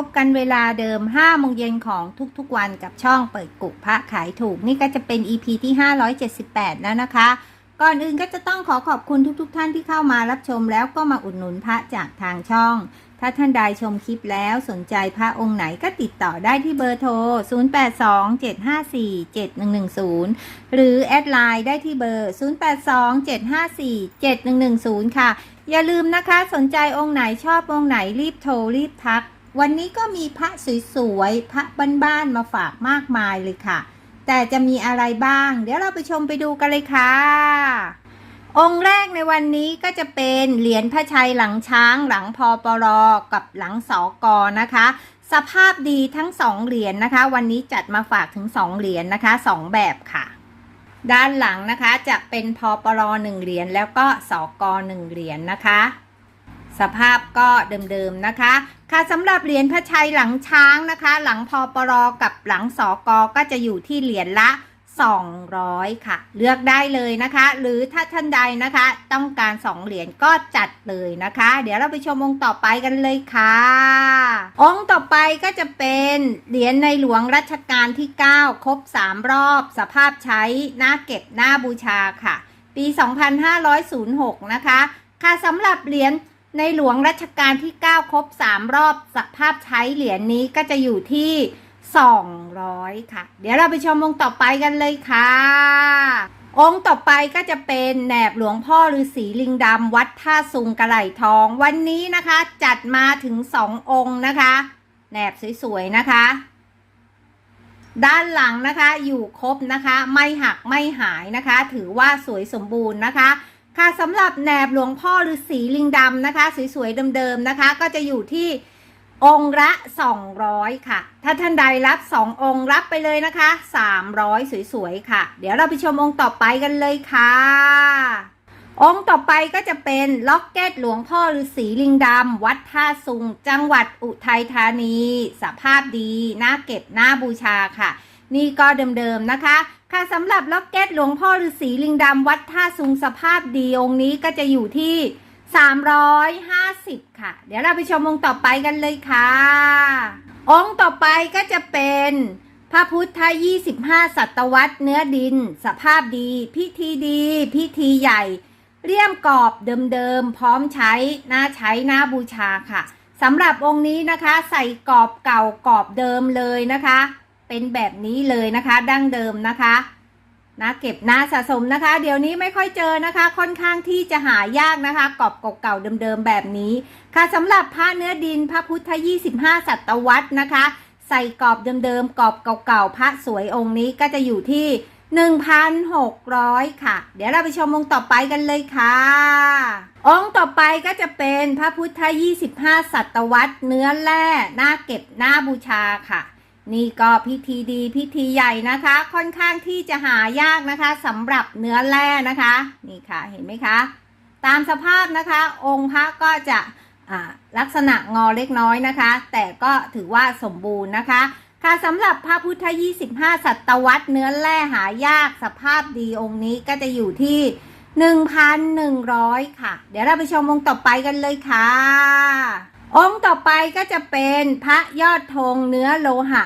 พบกันเวลาเดิม5โมงเย็นของทุกๆวันกับช่องเปิดกุกพระขายถูก นี่ก็จะเป็น EP ที่ 578 แล้วนะคะ ก่อนอื่นก็จะต้องขอขอบคุณทุกๆทท่านที่เข้ามารับชมแล้วก็มาอุดหนุนพระจากทางช่อง ถ้าท่านใดชมคลิปแล้วสนใจพระองค์ไหนก็ติดต่อได้ที่เบอร์โทร 0827547110 หรือแอดไลน์ได้ที่เบอร์ 0827547110 ค่ะอย่าลืมนะคะสนใจองค์ไหนชอบองค์ไหนรีบโทรรีบทัก วันนี้ก็มีพระสวยๆ พระบ้านๆ มาฝากมากมายเลยค่ะ แต่จะมีอะไรบ้าง เดี๋ยวเราไปชมไปดูกันเลยค่ะ องค์แรกในวันนี้ก็จะเป็นเหรียญพระชัยหลังช้างหลังพอปรอกับหลังสอกอนะคะ สภาพดีทั้งสองเหรียญนะคะ วันนี้จัดมาฝากถึงสองเหรียญนะคะสองแบบค่ะ ด้านหลังนะคะจะเป็นพอปรอหนึ่งเหรียญแล้วก็สอกอหนึ่งเหรียญนะคะ สภาพก็เดิมๆนะคะ ค่ะสำหรับเหรียญพระชัยหลังช้างนะคะ หลังพอปรกับหลังสอกอก็จะอยู่ที่เหรียญละ 200 ค่ะ เลือกได้เลยนะคะ หรือถ้าท่านใดนะคะ ต้องการ 2 เหรียญก็จัดเลยนะคะ เดี๋ยวเราไปชมองค์ต่อไปกันเลยค่ะ องค์ต่อไปก็จะเป็นเหรียญในหลวงรัชกาลที่ 9 ครบ 3 รอบ สภาพใช้หน้าเก็บหน้าบูชาค่ะ ปี 2506 นะคะ ค่ะสำหรับเหรียญ ในหลวงรัชกาลที่ 9 ครบ 3 รอบสภาพใช้เหรียญนี้ก็จะอยู่ที่ 200 ค่ะ เดี๋ยวเราไปชมองค์ต่อไปกันเลยค่ะ องค์ต่อไปก็จะเป็นแหนบหลวงพ่อฤาษีลิงดำวัดท่าซุงกระไหลทอง วันนี้นะคะจัดมาถึง 2 องค์นะคะ แหนบสวยๆนะคะ ด้านหลังนะคะอยู่ครบนะคะ ไม่หักไม่หายนะคะ ถือว่าสวยสมบูรณ์นะคะ ค่ะสำหรับแหนบหลวงพ่อฤาษีลิงดำนะคะ สวยๆเดิมๆนะคะ ก็จะอยู่ที่องค์ละ 200 ค่ะ ถ้าท่านใดรับ 2 องค์รับไปเลยนะคะ 300 สวยๆ ค่ะ เดี๋ยวเราไปชมองค์ต่อไปกันเลยค่ะ องค์ต่อไปก็จะเป็นล็อกเก็ตหลวงพ่อฤาษีลิงดำวัดท่าซุง จังหวัดอุทัยธานี สภาพดี น่าเก็บ น่าบูชาค่ะ นี่ก็เดิมๆนะคะ ค่ะสำหรับล็อกเก็ตหลวงพ่อฤาษีลิงดำวัดท่าซุงสภาพดีองค์นี้ก็จะอยู่ที่ 350 ค่ะ เดี๋ยวเราไปชมองค์ต่อไปกันเลยค่ะ องค์ต่อไปก็จะเป็นพระพุทธ 25ศตวรรษเนื้อดิน สภาพดี พิธีดี พิธีใหญ่ เลี่ยมกรอบเดิมๆ พร้อมใช้น่าใช้น่าบูชาค่ะสำหรับองค์นี้นะคะ ใส่กรอบเก่ากรอบเดิมเลยนะคะ เป็นแบบนี้เลยนะคะดั้งเดิมนะคะนะเก็บหน่าสะสมนะคะ เดี๋ยวนี้ไม่ค่อยเจอนะคะ ค่อนข้างที่จะหายากนะคะกรอบเก่าๆเดิมๆแบบนี้ ค่ะสำหรับพระเนื้อดินพระพุทธ 25 ศตวรรษนะคะ ใส่กรอบเดิมๆกรอบเก่าๆพระสวยองค์นี้ก็จะอยู่ที่ 1,600 ค่ะ เดี๋ยวเราไปชมองค์ต่อไปกันเลยค่ะ องค์ต่อไปก็จะเป็นพระพุทธ 25 ศตวรรษเนื้อแร่หน้าเก็บหน้าบูชาค่ะ นี่ก็พิธีดีพิธีใหญ่นะคะ ค่อนข้างที่จะหายากนะคะสำหรับเนื้อแร่นะคะ นี่ค่ะเห็นไหมคะ ตามสภาพนะคะ องค์พระก็จะลักษณะงอเล็กน้อยนะคะ แต่ก็ถือว่าสมบูรณ์นะคะ ค่ะสำหรับพระพุทธ 25ศตวรรษเนื้อแร่หายากสภาพดีองค์นี้ก็จะอยู่ที่ 1,100 ค่ะ เดี๋ยวเราไปชมองค์ต่อไปกันเลยค่ะองค์ต่อไปก็จะเป็นพระยอดธงเนื้อโลหะ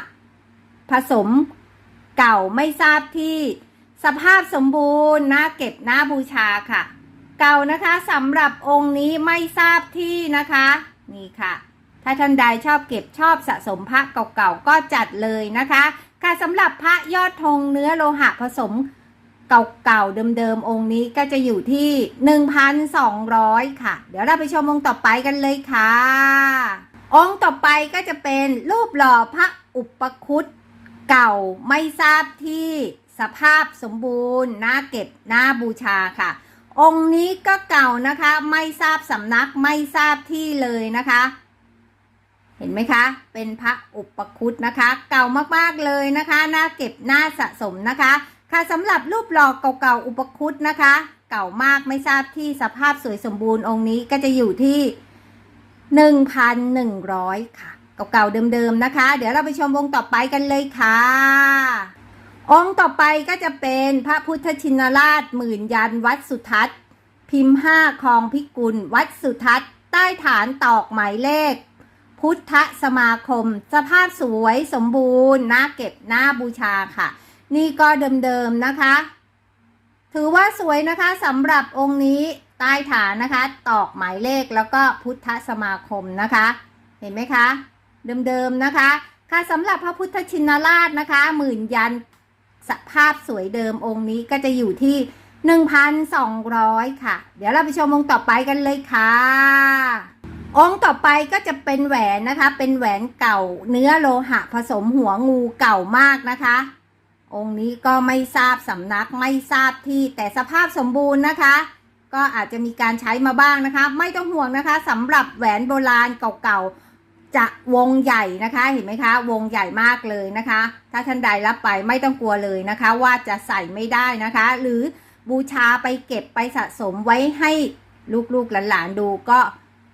ผสมเก่าไม่ทราบที่สภาพสมบูรณ์น่าเก็บน่าบูชาค่ะ เก่านะคะสำหรับองค์นี้ไม่ทราบที่นะคะ นี่ค่ะ ถ้าท่านใดชอบเก็บชอบสะสมพระเก่าๆก็จัดเลยนะคะค่ะสำหรับพระยอดธงเนื้อโลหะผสมเก่าๆเดิมๆองค์นี้ก็จะอยู่ที่ 1,200 ค่ะ เดี๋ยวเราไปชมองค์ต่อไปกันเลยค่ะ องค์ต่อไปก็จะเป็นรูปหล่อพระอุปคุต เก่าไม่ทราบที่สภาพสมบูรณ์น่าเก็บน่าบูชาค่ะ องค์นี้ก็เก่านะคะ ไม่ทราบสำนักไม่ทราบที่เลยนะคะ เห็นไหมคะ เป็นพระอุปคุตนะคะ เก่ามากๆเลยนะคะน่าเก็บน่าสะสมนะคะ ค่ะสำหรับรูปหล่อเก่าๆอุปคุตนะคะ เก่ามากไม่ทราบที่สภาพสวยสมบูรณ์องค์นี้ก็จะอยู่ที่หนนึ่งพั1,100 ค่ะ เก่าๆเดิมๆนะคะ เดี๋ยวเราไปชมองต่อไปกันเลยค่ะ องค์ต่อไปก็จะเป็นพระพุทธชินราชหมื่นยันวัดสุทัศน์ พิมพ์ห้าคลองพิกุล วัดสุทัศน์ ใต้ฐานตอกหมายเลขพพุทธสมาคม สภาพสวยสมบูรณ์น่าเก็บน่าบูชาค่ะ นี่ก็เดิมๆนะคะ ถือว่าสวยนะคะสำหรับองค์นี้ใต้ฐานนะคะ ตอกหมายเลขแล้วก็พุทธสมาคมนะคะ เห็นไหมคะ เดิมๆนะคะ ค่ะสำหรับพระพุทธชินราชนะคะ หมื่นยันสภาพสวยเดิมองค์นี้ก็จะอยู่ที่ 1,200 ค่ะ เดี๋ยวเราไปชมองค์ต่อไปกันเลยค่ะ องค์ต่อไปก็จะเป็นแหวนนะคะ เป็นแหวนเก่าเนื้อโลหะผสมหัวงูเก่ามากนะคะ องค์นี้ก็ไม่ทราบสำนักไม่ทราบที่แต่สภาพสมบูรณ์นะคะ ก็อาจจะมีการใช้มาบ้างนะคะ ไม่ต้องห่วงนะคะสำหรับแหวนโบราณเก่าๆ จะวงใหญ่นะคะเห็นไหมคะ วงใหญ่มากเลยนะคะ ถ้าท่านใดรับไปไม่ต้องกลัวเลยนะคะ ว่าจะใส่ไม่ได้นะคะ หรือบูชาไปเก็บไปสะสมไว้ให้ลูกๆหลานๆดูก็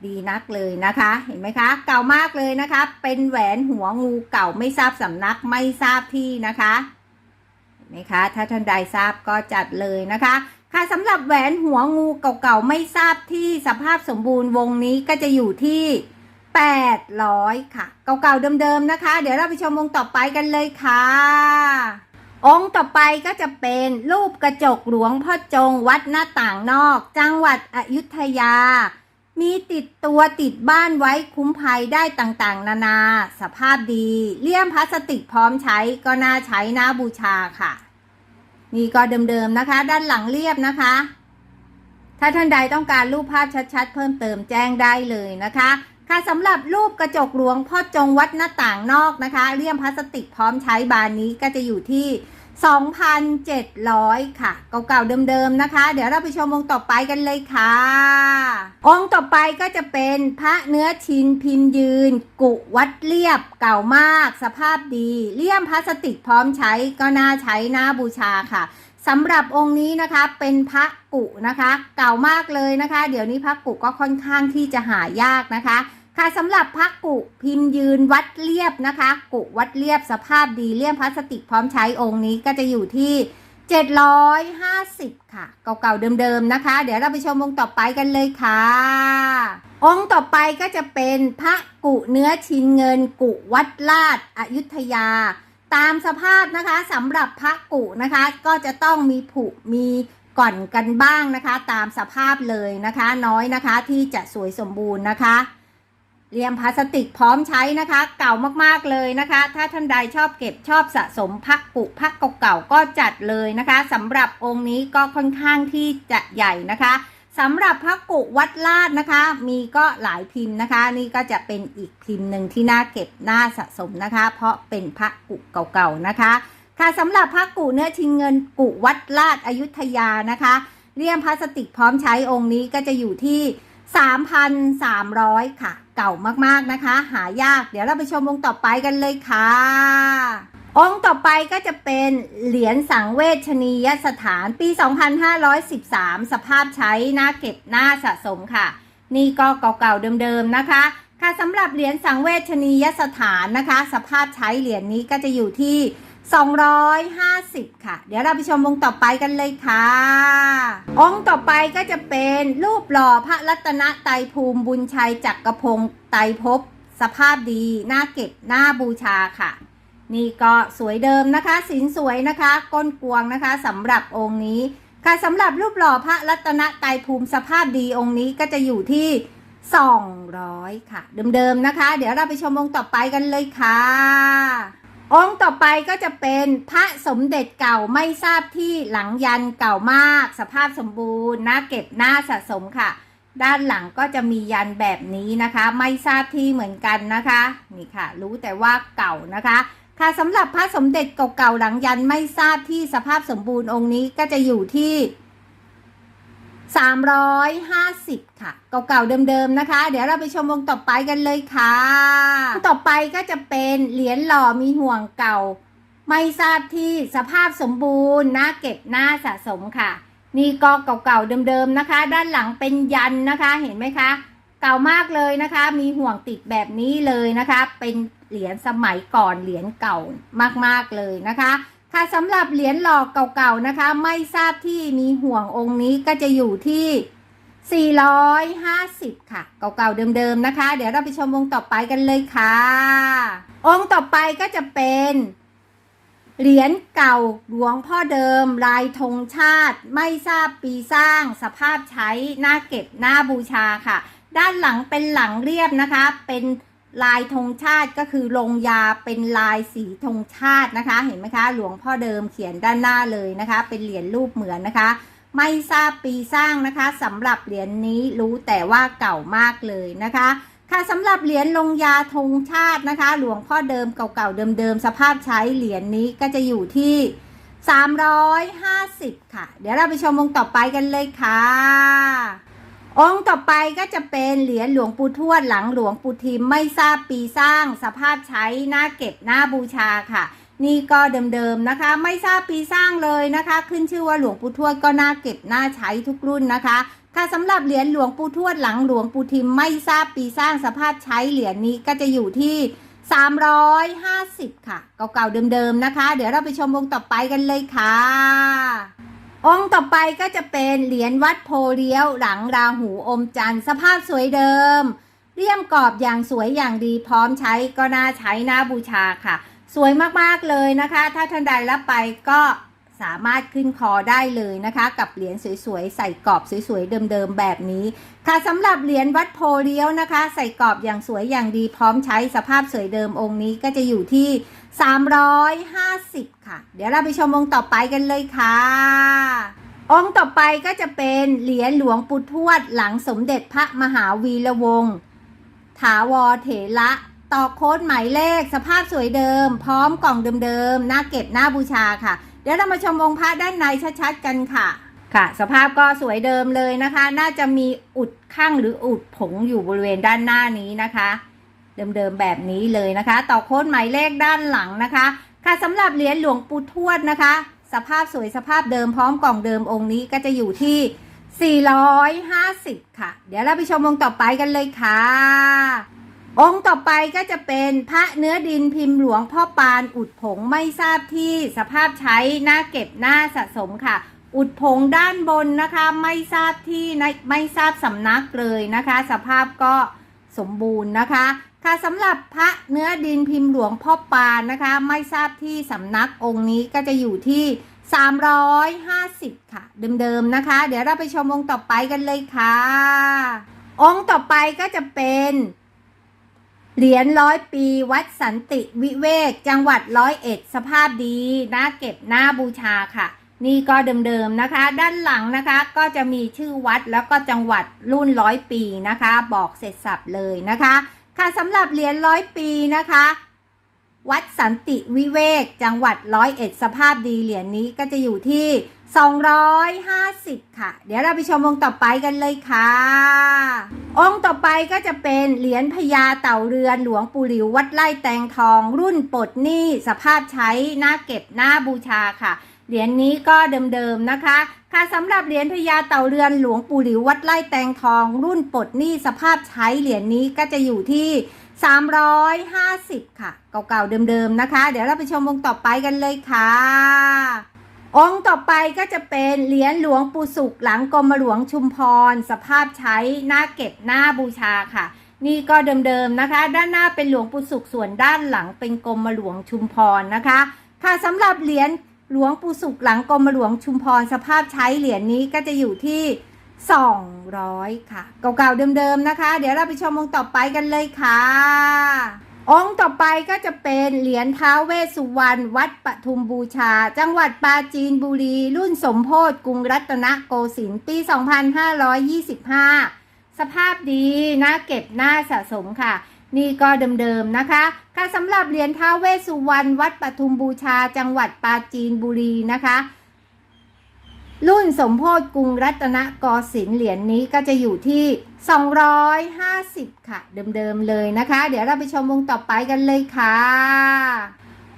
ดีนักเลยนะคะ เห็นไหมคะ เก่ามากเลยนะคะ เป็นแหวนหัวงูเก่าไม่ทราบสำนักไม่ทราบที่นะคะเห็นไหมคะถ้าท่านใดทราบก็จัดเลยนะคะค่ะสำหรับแหวนหัวงูเก่าๆไม่ทราบที่สภาพสมบูรณ์วงนี้ก็จะอยู่ที่ 800 ค่ะ เก่าๆเดิมๆนะคะ เดี๋ยวเราไปชมวงต่อไปกันเลยค่ะ องค์ต่อไปก็จะเป็นรูปกระจกหลวงพ่อจงวัดหน้าต่างนอก จังหวัดอยุธยา มีติดตัวติดบ้านไว้คุ้มภัยได้ต่างๆ นานา สภาพดี เลี่ยมพลาสติกพร้อมใช้ก็น่าใช้น่าบูชาค่ะ นี่ก็เดิมๆนะคะ ด้านหลังเรียบนะคะถ้าท่านใดต้องการรูปภาพชัด ๆ เพิ่มเติมแจ้งได้เลยนะคะ ค่ะสำหรับรูปกระจกหลวงพ่อจงวัดหน้าต่างนอกนะคะเลี่ยมพลาสติกพร้อมใช้บานนี้ก็จะอยู่ที่ 2,700 ค่ะ เก่าๆเดิมๆนะคะ เดี๋ยวเราไปชมองค์ต่อไปกันเลยค่ะ องค์ต่อไปก็จะเป็นพระเนื้อชินพิมพ์ยืน กุวัดเรียบเก่ามาก สภาพดีเลี่ยมพลาสติกพร้อมใช้ก็น่าใช้น่าบูชาค่ะสำหรับองค์นี้นะคะเป็นพระกุนะคะ เก่ามากเลยนะคะ เดี๋ยวนี้พระกุก็ค่อนข้างที่จะหายากนะคะ ค่ะสำหรับพระกุพิมพ์ยืนวัดเรียบนะคะ กุวัดเรียบสภาพดีเลี่ยมพลาสติกพร้อมใช้องค์นี้ก็จะอยู่ที่ 750 ค่ะ เก่าๆเดิมๆนะคะ เดี๋ยวเราไปชมองค์ต่อไปกันเลยค่ะ องค์ต่อไปก็จะเป็นพระกุเนื้อชินเงิน กุวัดลาดอยุธยา ตามสภาพนะคะสำหรับพระกุนะคะ ก็จะต้องมีผุมีก่อนกันบ้างนะคะ ตามสภาพเลยนะคะ น้อยนะคะที่จะสวยสมบูรณ์นะคะ เลี่ยมพลาสติกพร้อมใช้นะคะ เก่ามากๆเลยนะคะ ถ้าท่านใดชอบเก็บชอบสะสมพระกุพระเก่าๆก็จัดเลยนะคะสำหรับองค์นี้ก็ค่อนข้างที่จะใหญ่นะคะสำหรับพระกุวัดลาดนะคะ มีก็หลายพิมพ์นะคะ นี่ก็จะเป็นอีกพิมพ์หนึ่งที่น่าเก็บน่าสะสมนะคะ เพราะเป็นพระกุเก่าๆนะคะ ค่ะสำหรับพระกุเนื้อชิงเงินกุวัดลาดอยุธยานะคะเลี่ยมพลาสติกพร้อมใช้องค์นี้ก็จะอยู่ที่ 3,300 ค่ะ เก่ามากๆนะคะ หายาก เดี๋ยวเราไปชมองค์ต่อไปกันเลยค่ะ องค์ต่อไปก็จะเป็นเหรียญสังเวชนียสถานปี 2513 สภาพใช้น่าเก็บน่าสะสมค่ะ นี่ก็เก่าๆเดิมๆนะคะ ค่ะสำหรับเหรียญสังเวชนียสถานนะคะ สภาพใช้เหรียญนี้ก็จะอยู่ที่ 250 ค่ะ เดี๋ยวเราไปชมองค์ต่อไปกันเลยค่ะ องค์ต่อไปก็จะเป็นรูปหล่อพระรัตนไตรภูมิบุญชัยจักรพงศ์ไตรภพสภาพดีน่าเก็บน่าบูชาค่ะ นี่ก็สวยเดิมนะคะสินสวยนะคะ ก้นกวงนะคะสำหรับองค์นี้ค่ะสำหรับรูปหล่อพระรัตนไตรภูมิสภาพดีองค์นี้ก็จะอยู่ที่ 200 ค่ะ เดิมๆนะคะ เดี๋ยวเราไปชมองค์ต่อไปกันเลยค่ะ องค์ต่อไปก็จะเป็นพระสมเด็จเก่าไม่ทราบที่หลังยันเก่ามาก สภาพสมบูรณ์น่าเก็บน่าสะสมค่ะ ด้านหลังก็จะมียันแบบนี้นะคะ ไม่ทราบที่เหมือนกันนะคะนี่ค่ะ รู้แต่ว่าเก่านะคะ ค่ะสำหรับพระสมเด็จเก่าๆหลังยันไม่ทราบที่สภาพสมบูรณ์องค์นี้ก็จะอยู่ที่ 350 ค่ะ เก่าๆเดิมๆนะคะ เดี๋ยวเราไปชมวงต่อไปกันเลยค่ะ ต่อไปก็จะเป็นเหรียญหล่อมีห่วงเก่า ไม่ทราบที่สภาพสมบูรณ์น่าเก็บน่าสะสมค่ะ นี่ก็เก่าๆเดิมๆนะคะ ด้านหลังเป็นยันนะคะเห็นไหมคะ เก่ามากเลยนะคะ มีห่วงติดแบบนี้เลยนะคะ เป็นเหรียญสมัยก่อนเหรียญเก่ามากๆเลยนะคะ ค่ะสำหรับเหรียญหลอกเก่าๆนะคะ ไม่ทราบที่มีห่วงองค์นี้ก็จะอยู่ที่ 450 ค่ะ เก่าๆเดิมๆนะคะ เดี๋ยวเราไปชมวงต่อไปกันเลยค่ะ องค์ต่อไปก็จะเป็นเหรียญเก่าหลวงพ่อเดิม ลายธงชาติ ไม่ทราบปีสร้าง สภาพใช้หน้าเก็บหน้าบูชาค่ะ ด้านหลังเป็นหลังเรียบนะคะ เป็น ลายธงชาติก็คือลงยาเป็นลายสีธงชาตินะคะ เห็นไหมคะ หลวงพ่อเดิมเขียนด้านหน้าเลยนะคะ เป็นเหรียญรูปเหมือนนะคะ ไม่ทราบปีสร้างนะคะสำหรับเหรียญนี้รู้แต่ว่าเก่ามากเลยนะคะ ค่ะสำหรับเหรียญลงยาธงชาตินะคะ หลวงพ่อเดิมเก่าๆเดิมๆสภาพใช้เหรียญนี้ก็จะอยู่ที่ 350 ค่ะ เดี๋ยวเราไปชมวงต่อไปกันเลยค่ะ องค์ต่อไปก็จะเป็นเหรียญหลวงปู่ทวดหลังหลวงปู่ทิมไม่ทราบปีสร้าง สภาพใช้หน้าเก็บหน้าบูชาค่ะ นี่ก็เดิมๆนะคะ ไม่ทราบปีสร้างเลยนะคะ ขึ้นชื่อว่าหลวงปู่ทวดก็น่าเก็บน่าใช้ทุกรุ่นนะคะค่ะสำหรับเหรียญหลวงปู่ทวดหลังหลวงปู่ทิมไม่ทราบปีสร้างสภาพใช้เหรียญนี้ก็จะอยู่ที่ 350 ค่ะ เก่าๆเดิมๆนะคะ เดี๋ยวเราไปชมวงต่อไปกันเลยค่ะ องค์ต่อไปก็จะเป็นเหรียญวัดโพเลี้ยวหลังราหูอมจันทร์สภาพสวยเดิม เรียมกรอบอย่างสวยอย่างดีพร้อมใช้ก็น่าใช้น่าบูชาค่ะ สวยมากๆเลยนะคะ ถ้าท่านใดรับไปก็สามารถขึ้นคอได้เลยนะคะ กับเหรียญสวยๆ ใส่กรอบสวยๆ เดิมๆ แบบนี้ ค่ะสำหรับเหรียญวัดโพเลี้ยวนะคะ ใส่กรอบอย่างสวยอย่างดีพร้อมใช้สภาพสวยเดิมองค์นี้ก็จะอยู่ที่ 350 ค่ะ เดี๋ยวเราไปชมองค์ต่อไปกันเลยค่ะ องค์ต่อไปก็จะเป็นเหรียญหลวงปู่ทวดหลังสมเด็จพระมหาวีระวงศ์ถาวรเถระต่อโค้ดหมายเลขสภาพสวยเดิม พร้อมกล่องเดิมๆหน้าเก็บหน้าบูชาค่ะ เดี๋ยวเรามาชมองค์พระด้านในชัดๆกันค่ะค่ะ สภาพก็สวยเดิมเลยนะคะ น่าจะมีอุดข้างหรืออุดผงอยู่บริเวณด้านหน้านี้นะคะ เดิมๆแบบนี้เลยนะคะ ต่อโค้ดหมายเลขด้านหลังนะคะ ค่ะสำหรับเหรียญหลวงปู่ทวดนะคะ สภาพสวยสภาพเดิมพร้อมกล่องเดิมองค์นี้ก็จะอยู่ที่ 450 ค่ะ เดี๋ยวเราไปชมองค์ต่อไปกันเลยค่ะ องค์ต่อไปก็จะเป็นพระเนื้อดินพิมพ์หลวงพ่อปานอุดผงไม่ทราบที่สภาพใช้หน้าเก็บหน้าสะสมค่ะอุดผงด้านบนนะคะไม่ทราบที่ไม่ทราบสำนักเลยนะคะ สภาพก็สมบูรณ์นะคะ ค่ะสำหรับพระเนื้อดินพิมพ์หลวงพ่อปานนะคะ ไม่ทราบที่สำนักองค์นี้ก็จะอยู่ที่ 350 ค่ะ เดิมๆนะคะ เดี๋ยวเราไปชมองค์ต่อไปกันเลยค่ะ องค์ต่อไปก็จะเป็นเหรียญร้อยปีวัดสันติวิเวกจังหวัดร้อยเอ็ดสภาพดีน่าเก็บหน้าบูชาค่ะ นี่ก็เดิมๆนะคะ ด้านหลังนะคะก็จะมีชื่อวัดแล้วก็จังหวัดรุ่นร้อยปีนะคะ บอกเสร็จสับเลยนะคะ ค่ะสำหรับเหรียญร้อยปีนะคะ วัดสันติวิเวกจังหวัดร้อยเอ็ดสภาพดีเหรียญนี้ก็จะอยู่ที่ 250 ค่ะ เดี๋ยวเราไปชมองค์ต่อไปกันเลยค่ะ องค์ต่อไปก็จะเป็นเหรียญพญาเต่าเรือนหลวงปู่หลิววัดไร่แตงทอง รุ่นปลดหนี้สภาพใช้หน้าเก็บหน้าบูชาค่ะ เหรียญนี้ก็เดิมๆนะคะ ค่ะสำหรับเหรียญพญาเต่าเรือนหลวงปู่หลิววัดไร่แตงทอง รุ่นปลดหนี้สภาพใช้เหรียญนี้ก็จะอยู่ที่ 350 ค่ะ เก่าๆเดิมๆนะคะ เดี๋ยวเราไปชมวงต่อไปกันเลยค่ะ องค์ต่อไปก็จะเป็นเหรียญหลวงปู่สุขหลังกรมหลวงชุมพร สภาพใช้หน้าเก็บหน้าบูชาค่ะนี่ก็เดิมๆนะคะ ด้านหน้าเป็นหลวงปู่สุขส่วนด้านหลังเป็นกรมหลวงชุมพรนะคะ ค่ะสำหรับเหรียญ หลวงปู่สุขหลังกรมหลวงชุมพรสภาพใช้เหรียญนี้ก็จะอยู่ที่ 200 ค่ะ เก่าๆเดิมๆนะคะ เดี๋ยวเราไปชมองค์ต่อไปกันเลยค่ะ องค์ต่อไปก็จะเป็นเหรียญท้าวเวสสุวรรณวัดปทุมบูชา จังหวัดปราจีนบุรี รุ่นสมโพธิกรุงรัตนโกสินทร์ปี 2525 สภาพดีน่าเก็บน่าสะสมค่ะ นี่ก็เดิมๆนะคะ ค่ะสำหรับเหรียญท้าเวสุวรรณวัดปทุมบูชาจังหวัดปราจีนบุรีนะคะ รุ่นสมโพธกรุงรัตนกสินทร์เหรียญนี้ก็จะอยู่ที่ 250 ค่ะ เดิมๆเลยนะคะ เดี๋ยวเราไปชมวงต่อไปกันเลยค่ะ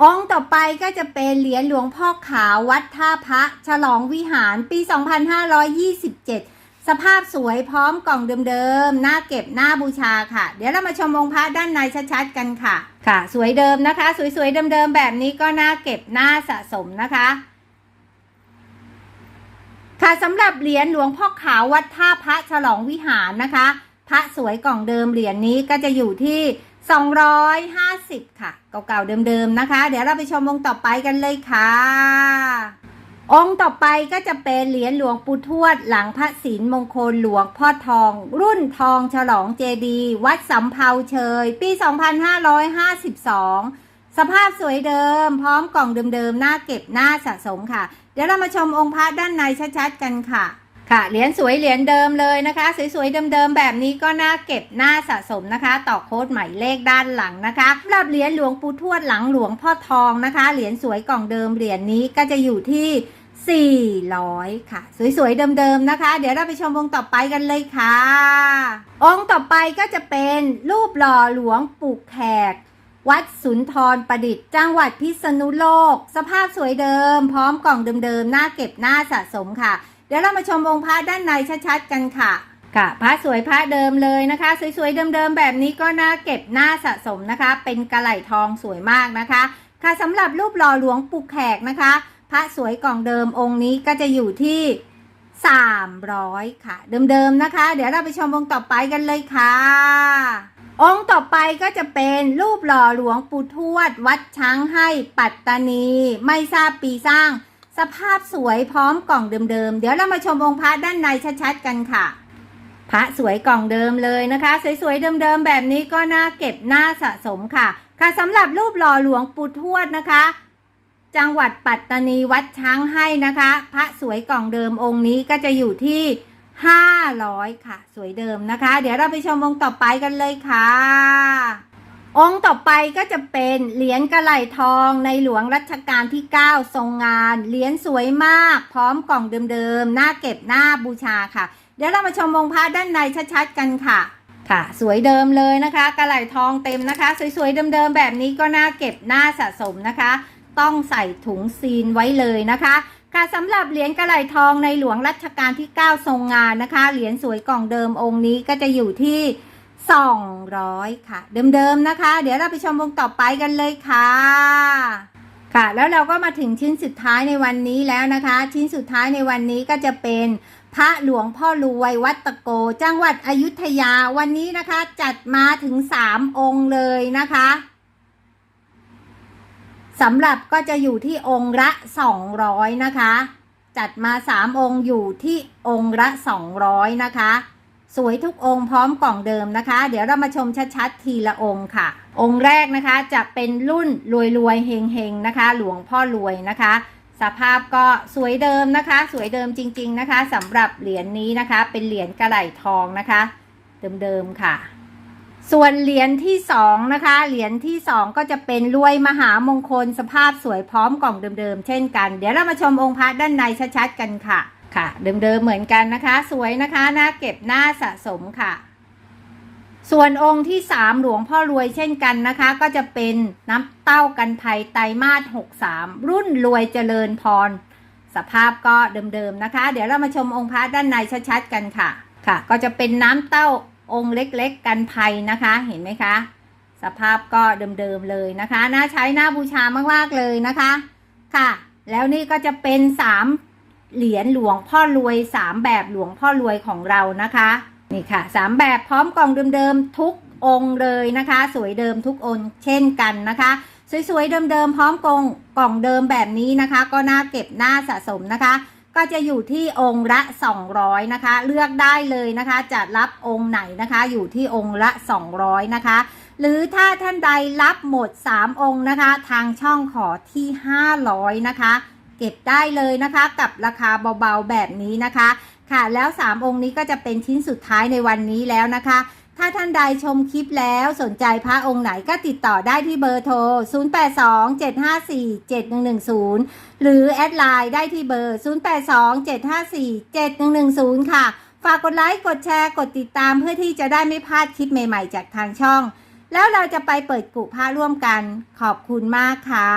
องค์ต่อไปก็จะเป็นเหรียญหลวงพ่อขาววัดท่าพระ ฉลองวิหารปี 2527 สภาพสวยพร้อมกล่องเดิมๆ หน้าเก็บหน้าบูชาค่ะ เดี๋ยวเรามาชมองค์พระด้านในชัดๆกันค่ะ ค่ะ สวยเดิมนะคะ สวยๆเดิมๆแบบนี้ก็น่าเก็บหน้าสะสมนะคะ ค่ะสำหรับเหรียญหลวงพ่อขาววัดท่าพระฉลองวิหารนะคะ พระสวยกล่องเดิมเหรียญนี้ก็จะอยู่ที่ 250 ค่ะ เก่าๆเดิมๆนะคะ เดี๋ยวเราไปชมองค์ต่อไปกันเลยค่ะ องค์ต่อไปก็จะเป็นเหรียญหลวงปู่ทวด หลังพระศีลมงคลหลวงพ่อทอง รุ่นทองฉลองเจดี วัดสำเภาเชย ปี 2552 สภาพสวยเดิม พร้อมกล่องเดิมๆหน้าเก็บหน้าสะสมค่ะ เดี๋ยวเรามาชมองค์พระด้านในชัดๆกันค่ะ ค่ะเหรียญสวยเหรียญเดิมเลยนะคะ สวยๆเดิมๆแบบนี้ก็น่าเก็บน่าสะสมนะคะ ต่อโค้ดหมายเลขด้านหลังนะคะสำหรับเหรียญหลวงปู่ทวดหลังหลวงพ่อทองนะคะเหรียญสวยกล่องเดิมเหรียญนี้ก็จะอยู่ที่ 400 ค่ะ สวยๆเดิมๆนะคะ เดี๋ยวเราไปชมองค์ต่อไปกันเลยค่ะ องค์ต่อไปก็จะเป็นรูปหล่อหลวงปู่แขกวัดสุนทรประดิษฐ์จังหวัดพิษณุโลก สภาพสวยเดิม พร้อมกล่องเดิมๆหน้าเก็บหน้าสะสมค่ะ ดี๋ยวเรามาชมองค์พระด้านในชัดๆกันค่ะ ค่ะ พระสวยพระเดิมเลยนะคะ สวยๆเดิมๆแบบนี้ก็น่าเก็บน้าสะสมนะคะ เป็นกระไหลทองสวยมากนะคะ ค่ะสำหรับรูปหล่อหลวงปู่แขกนะคะ พระสวยกล่องเดิมองค์นี้ก็จะอยู่ที่ 300 ค่ะ เดิมๆนะคะ เดี๋ยวเราไปชมองค์ต่อไปกันเลยค่ะ องค์ต่อไปก็จะเป็นรูปหล่อหลวงปู่ทวด วัดช้างให้ปัตตานี ไม่ทราบปีสร้าง สภาพสวยพร้อมกล่องเดิมๆ เดี๋ยวเรามาชมองค์พระด้านในชัดๆกันค่ะ พระสวยกล่องเดิมเลยนะคะ สวยๆเดิมๆแบบนี้ก็น่าเก็บน่าสะสมค่ะ ค่ะสำหรับรูปหล่อหลวงปู่ทวดนะคะ จังหวัดปัตตานีวัดช้างให้นะคะ พระสวยกล่องเดิมองค์นี้ก็จะอยู่ที่500ค่ะ สวยเดิมนะคะ เดี๋ยวเราไปชมองค์ต่อไปกันเลยค่ะ องค์ต่อไปก็จะเป็นเหรียญกระไหลทองในหลวงรัชกาลที่ 9 ทรงงาน เหรียญสวยมาก พร้อมกล่องเดิมๆ หน้าเก็บหน้าบูชาค่ะ เดี๋ยวเรามาชมองค์พระด้านในชัดๆกันค่ะ ค่ะ สวยเดิมเลยนะคะกระไหลทองเต็มนะคะ สวยๆเดิมๆแบบนี้ก็น่าเก็บหน้าสะสมนะคะ ต้องใส่ถุงซีนไว้เลยนะคะค่ะสำหรับเหรียญกระไหลทองในหลวงรัชกาลที่ 9 ทรงงานนะคะ เหรียญสวยกล่องเดิมองค์นี้ก็จะอยู่ที่ 200 ค่ะ เดิมๆนะคะ เดี๋ยวเราไปชมวงต่อไปกันเลยค่ะ ค่ะ แล้วเราก็มาถึงชิ้นสุดท้ายในวันนี้แล้วนะคะ ชิ้นสุดท้ายในวันนี้ก็จะเป็นพระหลวงพ่อรวยวัดตะโก จังหวัดอยุธยาวันนี้นะคะ จัดมาถึง 3 องค์เลยนะคะสำหรับก็จะอยู่ที่องค์ละ 200 นะคะ จัดมา 3 องค์อยู่ที่องค์ละ 200 นะคะ สวยทุกองค์พร้อมกล่องเดิมนะคะ เดี๋ยวเรามาชมชัดๆ ทีละองค์ค่ะ องค์แรกนะคะจะเป็นรุ่นรวยรวยๆเฮงเฮงๆนะคะ หลวงพ่อรวยนะคะ สภาพก็สวยเดิมนะคะ สวยเดิมจริง ๆนะคะสำหรับเหรียญนี้นะคะ เป็นเหรียญกระไหลทองนะคะ เดิมๆค่ะส่วนเหรียญที่สองนะคะ เหรียญที่สองก็จะเป็นรวยมหามงคลสภาพสวยพร้อมกล่องเดิมๆ เช่นกัน เดี๋ยวเรามาชมองค์พระด้านในชัดๆกันค่ะ ค่ะ เดิมๆเหมือนกันนะคะ สวยนะคะน่าเก็บน่าสะสมค่ะ ส่วนองค์ที่สามหลวงพ่อรวยเช่นกันนะคะ ก็จะเป็นน้ำเต้ากันภัยไตมาสหกสามรุ่นรวยเจริญพร สภาพก็เดิมๆนะคะ เดี๋ยวเรามาชมองค์พระด้านในชัดๆกันค่ะค่ะ ก็จะเป็นน้ำเต้าองค์เล็กๆ กันภัยนะคะ เห็นไหมคะ สภาพก็เดิมๆเลยนะคะ น่าใช้น่าบูชามากๆเลยนะคะ ค่ะ แล้วนี่ก็จะเป็นสาม เหรียญหลวงพ่อรวยสามแบบหลวงพ่อรวยของเรานะคะนี่ค่ะสามแบบพร้อมกล่องเดิมๆทุกองค์เลยนะคะ สวยเดิมทุกองค์เช่นกันนะคะ สวยๆเดิมๆพร้อมกล่องกล่องเดิมแบบนี้นะคะ ก็น่าเก็บน่าสะสมนะคะ ก็จะอยู่ที่องค์ละ 200 นะคะ เลือกได้เลยนะคะ จะรับองค์ไหนนะคะ อยู่ที่องค์ละ 200 นะคะหรือถ้าท่านใดรับหมด 3 องค์นะคะ ทางช่องขอที่ 500 นะคะ เก็บได้เลยนะคะ กับราคาเบาๆแบบนี้นะคะ ค่ะแล้ว 3 องค์นี้ก็จะเป็นชิ้นสุดท้ายในวันนี้แล้วนะคะ ถ้าท่านใดชมคลิปแล้วสนใจพระองค์ไหนก็ติดต่อได้ที่เบอร์โทร 0827547110 หรือแอดไลน์ได้ที่เบอร์ 0827547110 ค่ะ ฝากกดไลค์กดแชร์กดติดตามเพื่อที่จะได้ไม่พลาดคลิปใหม่ๆ จากทางช่องแล้วเราจะไปเปิดกุผ้าร่วมกัน ขอบคุณมากค่ะ